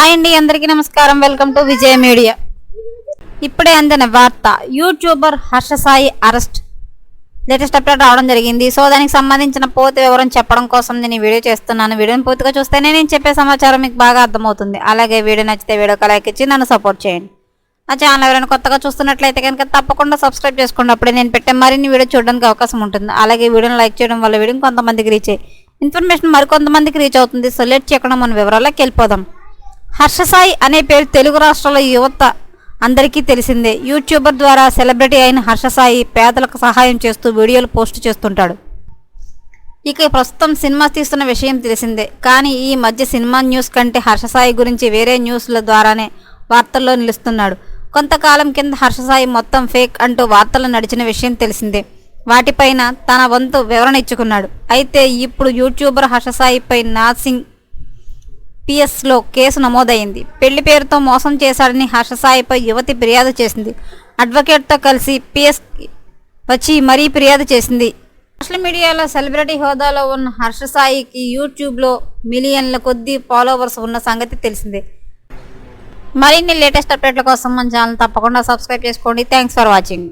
Hi అండి అందరికీ నమస్కారం. Welcome to Vijaya media. ఇప్పుడే అందిన వార్త YouTuber Harsha Sai arrest. Latest update రావడం జరిగింది. సో దానికి సంబంధించిన పూర్తి వివరం చెప్పడం కోసం నేను ఈ వీడియో చేస్తున్నాను. వీడియోని పూర్తిగా చూస్తేనే నేను చెప్పే సమాచారం మీకు బాగా అర్థమవుతుంది. అలాగే వీడియో నచ్చితే వీడియోకి లైక్ ఇచ్చి నన్ను సపోర్ట్ చేయండి. నా ఛానల్ ఎవరైనా కొత్తగా చూస్తున్నట్లయితే కనుక తప్పకుండా సబ్స్క్రైబ్ చేసుకోండి. అప్పుడే నేను పెట్టే మరిన్ని వీడియో చూడడానికి అవకాశం ఉంటుంది. అలాగే వీడియోని లైక్ చేయడం వల్ల వీడియో కొంతమందికి రీచ్ అయ్యి ఇన్ఫర్మేషన్ మరికొంతమందికి రీచ్ అవుతుంది. సో లెట్ చేయకుండా మన వివరాల్లోకి వెళ్ళిపోదాం. హర్షసాయి అనే పేరు తెలుగు రాష్ట్రాల యువత అందరికీ తెలిసిందే. యూట్యూబర్ ద్వారా సెలబ్రిటీ అయిన హర్షసాయి పేదలకు సహాయం చేస్తూ వీడియోలు పోస్ట్ చేస్తుంటాడు. ఇక ప్రస్తుతం సినిమా తీస్తున్న విషయం తెలిసిందే. కానీ ఈ మధ్య సినిమా న్యూస్ కంటే హర్షసాయి గురించి వేరే న్యూస్ల ద్వారానే వార్తల్లో నిలుస్తున్నాడు. కొంతకాలం కింద హర్షసాయి మొత్తం ఫేక్ అంటూ వార్తలు నడిచిన విషయం తెలిసిందే. వాటిపైన తన వంతు వివరణ ఇచ్చుకున్నాడు. అయితే ఇప్పుడు యూట్యూబర్ హర్షసాయిపై నాసింగ్ పిఎస్లో కేసు నమోదైంది. పెళ్ళి పేరుతో మోసం చేశాడని హర్షసాయిపై యువతి ఫిర్యాదు చేసింది. అడ్వకేట్తో కలిసి పిఎస్ వచ్చి మరీ ఫిర్యాదు చేసింది. సోషల్ మీడియాలో సెలబ్రిటీ హోదాలో ఉన్న హర్షసాయికి యూట్యూబ్లో మిలియన్ల కొద్దీ ఫాలోవర్స్ ఉన్న సంగతి తెలిసిందే. మరిన్ని లేటెస్ట్ అప్డేట్ల కోసం మన ఛానల్ తప్పకుండా సబ్స్క్రైబ్ చేసుకోండి. Thanks for watching.